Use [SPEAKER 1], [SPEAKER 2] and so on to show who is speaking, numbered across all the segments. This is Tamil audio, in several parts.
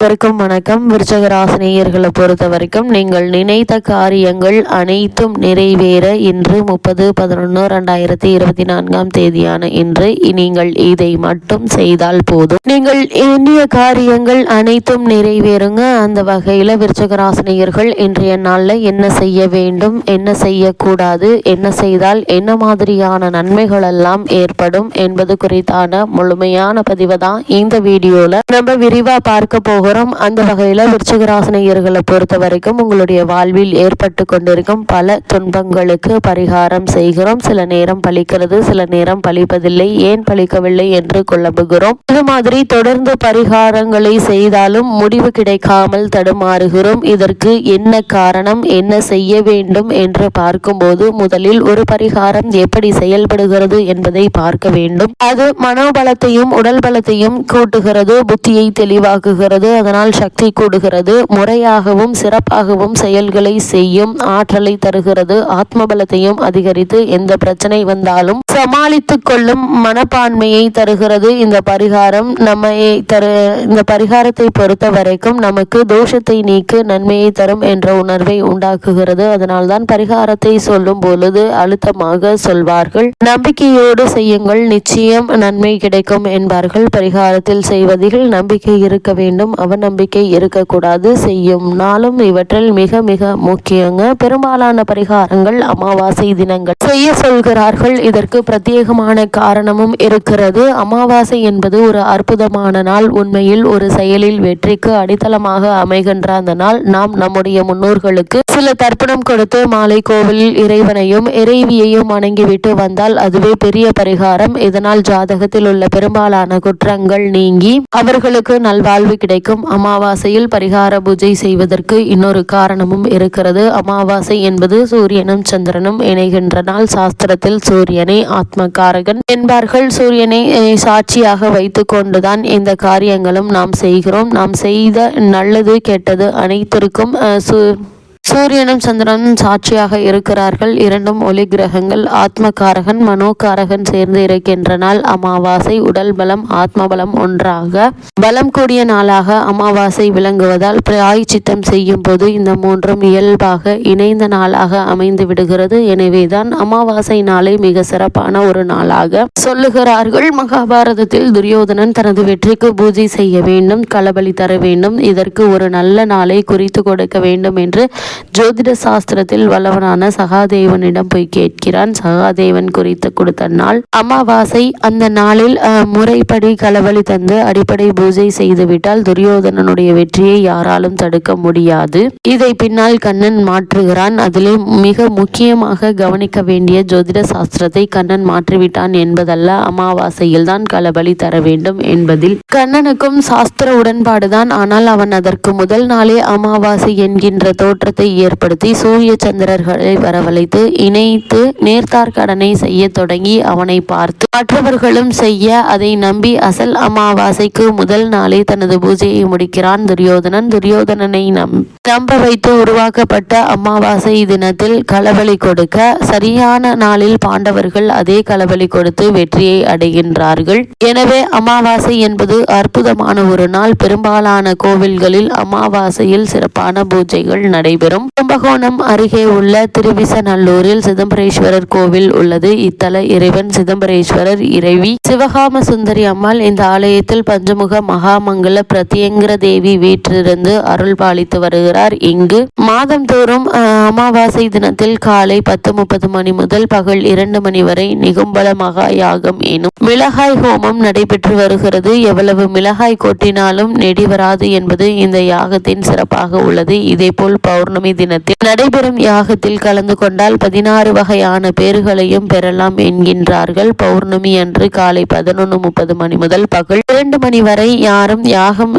[SPEAKER 1] அனைவருக்கும் வணக்கம். விருச்சக ராசினியர்களை பொறுத்த வரைக்கும் நீங்கள் நினைத்த காரியங்கள் அனைத்தும் நிறைவேற இன்று முப்பது பதினொன்று ரெண்டாயிரத்தி இருபத்தி நான்காம் தேதியான இன்று நீங்கள் இதை மட்டும் செய்தால் போதும். நீங்கள் எண்ணிய காரியங்கள் அனைத்தும் நிறைவேறுங்க. அந்த வகையில் விருச்சக ராசினியர்கள் இன்றைய நாளில் என்ன செய்ய வேண்டும் என்ன செய்யக்கூடாது என்ன செய்தால் என்ன மாதிரியான நன்மைகள் எல்லாம் ஏற்படும் என்பது குறித்தான முழுமையான பதிவை தான் இந்த வீடியோல. நம்ம விரிவா பார்க்க போகிறோம் அந்த வகையில் விருச்சிகராசனையர்களை பொறுத்த வரைக்கும் உங்களுடைய வாழ்வில் ஏற்பட்டு கொண்டிருக்கும் பல துன்பங்களுக்கு பரிகாரம் செய்கிறோம். சில நேரம் பழிக்கிறது சில நேரம் பழிப்பதில்லை. ஏன் பழிக்கவில்லை என்று குழம்புகிறோம். இது மாதிரி தொடர்ந்து பரிகாரங்களை செய்தாலும் முடிவு கிடைக்காமல் தடுமாறுகிறோம். இதற்கு என்ன காரணம் என்ன செய்ய வேண்டும் என்று பார்க்கும்போது முதலில் ஒரு பரிகாரம் எப்படி செயல்படுகிறது என்பதை பார்க்க வேண்டும். அது மனோபலத்தையும் உடல் பலத்தையும் கூட்டுகிறது புத்தியை தெளிவாக்குகிறது. அதனால் சக்தி கூடுகிறது. முறையாகவும் சிறப்பாகவும் செயல்களை செய்யும் ஆற்றலை தருகிறது. ஆத்ம பலத்தையும் அதிகரித்து எந்த பிரச்சனை வந்தாலும் சமாளித்துக் கொள்ளும் மனப்பான்மையை தருகிறது. இந்த பரிகாரம் நம்மை தரு இந்த பரிகாரத்தை பொறுத்த வரைக்கும் நமக்கு தோஷத்தை நீக்கு நன்மையை தரும் என்ற உணர்வை உண்டாக்குகிறது. அதனால்தான் பரிகாரத்தை சொல்லும் பொழுது அழுத்தமாக சொல்வார்கள். நம்பிக்கையோடு செய்யுங்கள். நிச்சயம் நன்மை கிடைக்கும் என்பார்கள். பரிகாரத்தில் செய்வதில் நம்பிக்கை இருக்க வேண்டும். அவநம்பிக்கை இருக்கக்கூடாது. செய்யும் நாளும் இவற்றில் மிக மிக முக்கியங்க. பெரும்பாலான பரிகாரங்கள் அமாவாசை தினங்கள். செய்ய சொல்கிறார்கள். இதற்கு பிரத்யேகமான காரணமும் இருக்கிறது. அமாவாசை என்பது ஒரு அற்புதமான நாள். உண்மையில் ஒரு செயலில் வெற்றிக்கு அடித்தளமாக அமைகின்ற அந்த நாள். நாம் நம்முடைய முன்னோர்களுக்கு சில தர்ப்பணம் கொடுத்து மாலை கோவிலில் இறைவனையும் இறைவியையும் வணங்கிவிட்டு வந்தால் அதுவே பெரிய பரிகாரம். இதனால் ஜாதகத்தில் உள்ள பெரும்பாலான குற்றங்கள் நீங்கி அவர்களுக்கு நல்வாழ்வு கிடைக்கும். அமாவாசையில் பரிகார பூஜை செய்வதற்கு இன்னொரு காரணமும் இருக்கிறது. அமாவாசை என்பது சூரியனும் சந்திரனும் இணைகின்ற நாள். சாஸ்திரத்தில் சூரியனை ஆத்மகாரகன் என்பார்கள். சூரியனை சாட்சியாக வைத்து கொண்டுதான் இந்த காரியங்களும் நாம் செய்கிறோம். நாம் செய்த நல்லது கெட்டது அனைத்திற்கும் சு- சூரியனும் சந்திரனும் சாட்சியாக இருக்கிறார்கள். இரண்டும் ஒளி கிரகங்கள். ஆத்மகாரகன் மனோகாரகன் சேர்ந்து இருக்கின்ற நாள் அமாவாசை உடல் பலம் ஆத்ம பலம் ஒன்றாக. பலம் கூடிய நாளாக அமாவாசை விளங்குவதால் பிராய்ச்சித்தம் செய்யும் போது இந்த மூன்றும் இயல்பாக இணைந்த நாளாக அமைந்து விடுகிறது. எனவேதான் அமாவாசை நாளை மிக சிறப்பான ஒரு நாளாக சொல்லுகிறார்கள். மகாபாரதத்தில் துரியோதனன் தனது வெற்றிக்கு பூஜை செய்ய வேண்டும் களபலி தர வேண்டும். இதற்கு ஒரு நல்ல நாளை குறித்து கொடுக்க வேண்டும் என்று ஜோதிட சாஸ்திரத்தில் வல்லவனான சகாதேவனிடம் போய் கேட்கிறான். சகாதேவன் குறித்து கொடுத்த நாள் அமாவாசை. அந்த நாளில் முறைப்படி களவழி தந்து அடிப்படை பூஜை செய்துவிட்டால் துரியோதனனுடைய வெற்றியை யாராலும் தடுக்க முடியாது. இதை பின்னால் கண்ணன் மாற்றுகிறான். அதிலே மிக முக்கியமாக கவனிக்க வேண்டிய ஜோதிட சாஸ்திரத்தை கண்ணன் மாற்றிவிட்டான் என்பதல்ல அமாவாசையில் தான் களபலி தர வேண்டும் என்பதில். கண்ணனுக்கும் சாஸ்திர உடன்பாடுதான். ஆனால் அவன் அதற்கு முதல் நாளே அமாவாசை என்கின்ற தோற்றத்தை ஏற்படுத்தி சூரிய சந்திரர்களை வரவழைத்து இணைத்து நேர்த்தார்கடனை செய்ய தொடங்கி அவனை பார்த்து மற்றவர்களும் செய்ய அதை நம்பி அசல் அமாவாசைக்கு முதல் நாளே தனது பூஜையை முடிக்கிறான் துரியோதனன். துரியோதனனை நம் நம்ப வைத்து உருவாக்கப்பட்ட அமாவாசை தினத்தில் களபலி கொடுக்க சரியான நாளில் பாண்டவர்கள் அதே களபலி கொடுத்து வெற்றியை அடைகின்றார்கள். எனவே அமாவாசை என்பது அற்புதமான ஒரு நாள். பெரும்பாலான கோவில்களில் அமாவாசையில் சிறப்பான பூஜைகள் நடைபெறும். கும்பகோணம் அருகே உள்ள திருவிசநல்லூரில் சிதம்பரேஸ்வரர் கோவில் உள்ளது. இத்தல இறைவன் சிதம்பரேஸ்வரர் இறைவி சிவகாம சுந்தரி அம்மாள் இந்த ஆலயத்தில் பஞ்சமுக மகாமங்கல பிரத்யங்கிர தேவி வீற்றிருந்து அருள் பாலித்து வருகிறார். இங்கு மாதந்தோறும் அமாவாசை தினத்தில் காலை பத்து முப்பது மணி முதல் பகல் இரண்டு மணி வரை நிகும்பல மகா யாகம் எனும் மிளகாய் ஹோமம் நடைபெற்று வருகிறது. எவ்வளவு மிளகாய் கொட்டினாலும் நெடி வராது என்பது இந்த யாகத்தின் சிறப்பாக உள்ளது. இதேபோல் பௌர்ணமி தினத்தில் நடைபெறும் யாகத்தில் கலந்து கொண்டால் பதினாறு வகையான பேறுகளையும் பெறலாம் என்கின்றார்கள். பௌர்ணமி அன்று காலை பதினொன்று முப்பது மணி முதல் பகல் இரண்டு மணி வரை யாரும் யாகம்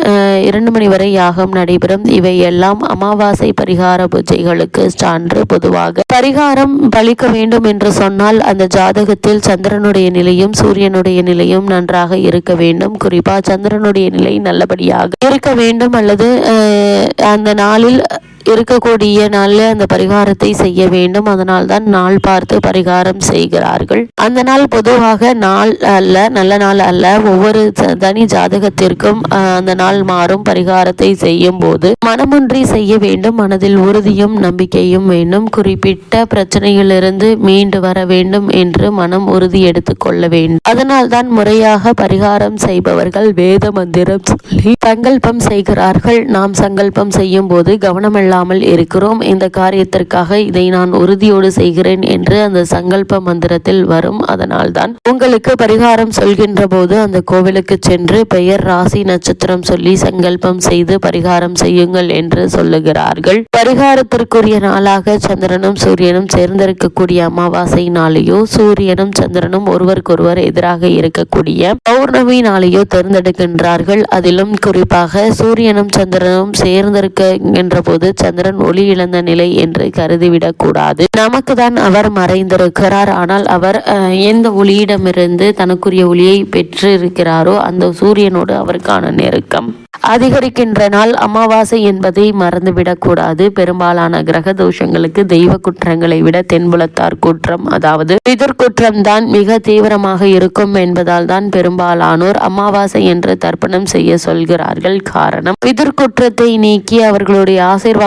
[SPEAKER 1] இரண்டு மணி வரை யாகம் நடைபெறும். இவை எல்லாம் அமாவாசை பரிகார பூஜைகளுக்கு சான்று பொதுவாக பரிகாரம் பலிக்க வேண்டும் என்று சொன்னால் அந்த ஜாதகத்தில் சந்திரனுடைய நிலையும் சூரியனுடைய நிலையும் நன்றாக இருக்க வேண்டும். குறிப்பா சந்திரனுடைய நிலை நல்லபடியாக இருக்க வேண்டும் அல்லது அந்த நாளில் இருக்கக்கூடிய நாளில் அந்த பரிகாரத்தை செய்ய வேண்டும். அதனால் தான் நாள் பார்த்து பரிகாரம் செய்கிறார்கள். அந்த நாள் பொதுவாக நாள் அல்ல நல்ல நாள் அல்ல. ஒவ்வொரு தனி ஜாதகத்திற்கும் அந்த நாள் மாறும். பரிகாரத்தை செய்யும் போது மனமொன்றி செய்ய வேண்டும். மனதில் உறுதியும் நம்பிக்கையும் வேண்டும். குறிப்பிட்ட பிரச்சனையிலிருந்து மீண்டு வர வேண்டும் என்று மனம் உறுதி எடுத்துக் கொள்ள வேண்டும். அதனால் தான் முறையாக பரிகாரம் செய்பவர்கள் வேத மந்திரம் சொல்லி சங்கல்பம் செய்கிறார்கள். நாம் சங்கல்பம் செய்யும் போது கொள்ளாமல் இருக்கிறோம். இந்த காரியத்திற்காக இதை நான் உறுதியோடு செய்கிறேன் என்று அந்த சங்கல்ப மந்திரத்தில் வரும். அதனால் தான் உங்களுக்கு பரிகாரம் சொல்கின்ற போது அந்த கோவிலுக்கு சென்று பெயர் ராசி நட்சத்திரம் சொல்லி சங்கல்பம் செய்து பரிகாரம் செய்யுங்கள் என்று சொல்லுகிறார்கள். பரிகாரத்திற்குரிய நாளாக சந்திரனும் சூரியனும் சேர்ந்திருக்கக்கூடிய அமாவாசை நாளையோ சூரியனும் சந்திரனும் ஒருவருக்கொருவர் எதிராக இருக்கக்கூடிய பௌர்ணமி நாளையோ தேர்ந்தெடுக்கின்றார்கள். அதிலும் குறிப்பாக சூரியனும் சந்திரனும் சேர்ந்திருக்கின்ற போது சந்திரன் ஒளி இழந்த நிலை என்று கருதிவிடக் கூடாது. நமக்கு தான் அவர் மறைந்திருக்கிறார். ஆனால் அவர் எந்த ஒளியிடமிருந்து தனக்குரிய ஒளியை பெற்றிருக்கிறாரோ அந்த சூரியனோடு அவருக்கான நெருக்கம் அதிகரிக்கின்ற நாள் அமாவாசை என்பதை மறந்துவிடக் கூடாது. பெரும்பாலான கிரக தோஷங்களுக்கு தெய்வ குற்றங்களை விட தென்புலத்தார் குற்றம் அதாவது பிதர் தான் மிக தீவிரமாக இருக்கும் என்பதால் தான் பெரும்பாலானோர் அமாவாசை என்று தர்ப்பணம் செய்ய சொல்கிறார்கள். காரணம் பிதர் நீக்கி அவர்களுடைய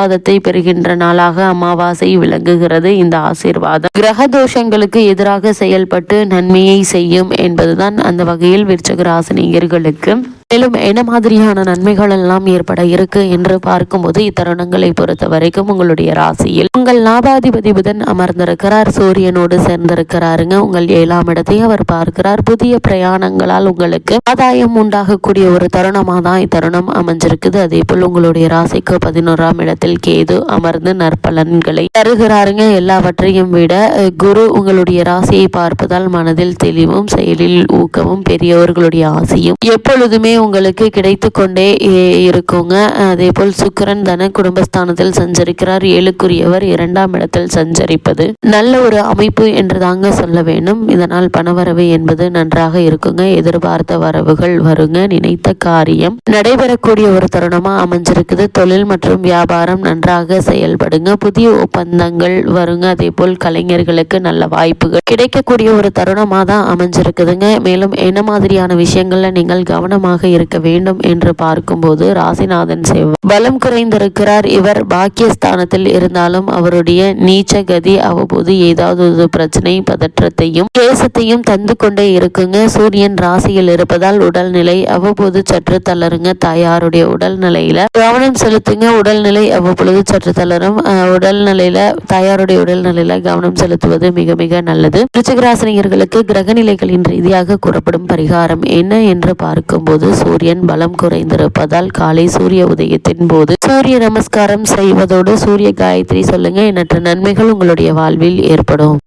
[SPEAKER 1] ஆசீர்வாதத்தை பெறுகின்ற நாளாக அமாவாசை விளங்குகிறது. இந்த ஆசீர்வாதம் கிரக தோஷங்களுக்கு எதிராக செயல்பட்டு நன்மையை செய்யும் என்பதுதான் அந்த வகையில் விருச்சகராசினியர்களுக்கு மேலும் என்ன மாதிரியான நன்மைகள் எல்லாம் ஏற்பட இருக்கு என்று பார்க்கும்போது இத்தருணங்களை பொறுத்த வரைக்கும் உங்களுடைய ராசியில் உங்கள் லாபாதிபதி புதன் அமர்ந்திருக்கிறார். சூரியனோடு சேர்ந்திருக்கிறாருங்க. உங்கள் ஏழாம் இடத்தை அவர் பார்க்கிறார். புதிய பிரயாணங்களால் உங்களுக்கு ஆதாயம் உண்டாகக்கூடிய ஒரு தருணமாக தான் இத்தருணம் அமைஞ்சிருக்குது. அதே போல் உங்களுடைய ராசிக்கு பதினோராம் இடத்தில் கேது அமர்ந்து நற்பலன்களை தருகிறாருங்க. எல்லாவற்றையும் விட குரு உங்களுடைய ராசியை பார்ப்பதால் மனதில் தெளிவும் செயலில் ஊக்கமும் பெரியவர்களுடைய ஆசையும் எப்பொழுதுமே உங்களுக்கு கிடைத்து கொண்டே இருக்குங்க. அதே போல் சுக்கரன் தன குடும்பஸ்தானத்தில் சஞ்சரிக்கிறார். ஏழுக்குரியவர் இரண்டாம் இடத்தில் சஞ்சரிப்பது நல்ல ஒரு அமைப்பு என்று தாங்க சொல்ல வேண்டும். இதனால் பணவரவு என்பது நன்றாக இருக்குங்க. எதிர்பார்த்த வரவுகள் வருங்க. நினைத்த காரியம் நடைபெறக்கூடிய ஒரு தருணமா அமைஞ்சிருக்குது. தொழில் மற்றும் வியாபாரம் நன்றாக செயல்படுங்க. புதிய ஒப்பந்தங்கள் வருங்க. அதே போல் கலைஞர்களுக்கு நல்ல வாய்ப்புகள் கிடைக்கக்கூடிய ஒரு தருணமா தான் அமைஞ்சிருக்குதுங்க. மேலும் என்ன மாதிரியான விஷயங்கள்ல நீங்கள் கவனமாக இருக்க வேண்டும் என்று பார்க்கும்போது ராசிநாதன் செவ்வாய் பலம் குறைந்திருக்கிறார். இவர் பாக்கியஸ்தானத்தில் இருந்தாலும் அவருடைய நீச்ச கதி அவ்வப்போது ஏதாவது ஒரு பிரச்சனை பதற்றத்தையும் கேசத்தையும் தந்து கொண்டே இருக்குங்க. சூரியன் ராசியில் இருப்பதால் உடல்நிலை அவ்வப்போது சற்று தளருங்க. தாயாருடைய உடல்நிலையில கவனம் செலுத்துங்க. உடல்நிலை அவ்வப்பொழுது சற்று தளரும். உடல்நிலையில தாயாருடைய உடல்நிலையில கவனம் செலுத்துவது மிக மிக நல்லது. ரிச்சிகராசினியர்களுக்கு கிரகநிலைகளின் ரீதியாக கூறப்படும் பரிகாரம் என்ன என்று பார்க்கும்போது சூரியன் பலம் குறைந்திருப்பதால் காலை சூரிய உதயத்தின் போது சூரிய நமஸ்காரம் செய்வதோடு சூரிய காயத்ரி சொல்லுங்க எண்ணற்ற நன்மைகள் உங்களுடைய வாழ்வில் ஏற்படும்.